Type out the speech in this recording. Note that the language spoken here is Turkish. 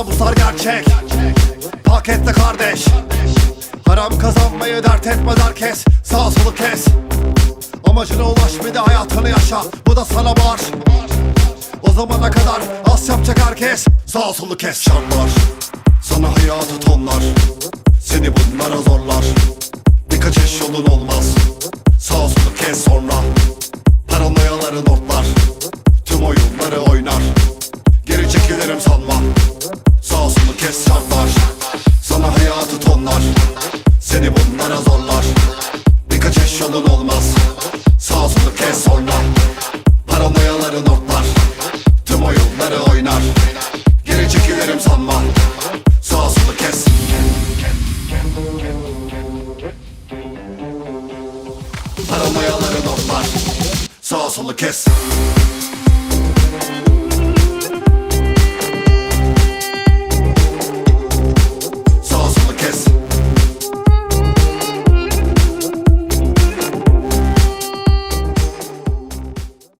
Kabuslar gerçek. Paketle kardeş. Haram kazanmayı dert etmez herkes. Sağ solu kes. Amacına ulaş bir de hayatını yaşa. Bu da sana var O zamana kadar az yapacak herkes. Sağ solu kes. Şartlar Sana hayatı tonlar. Seni bunlara zorlar. Birkaç eş yolun olmaz. Sağ solu kes sonra. Paranoyaları notlar. Tüm oyunları oynar. Geri çekilirim sanma Sağ solu kes şartlar Sana hayatı tonlar Seni bunlara zorlar. Birkaç eş yolun olmaz Sağ solu kes sonra. Paranoyaları notlar Tüm oyunları oynar. Geri çekilirim sanma Sağ solu kes. Paranoyaları notlar Sağ solu kes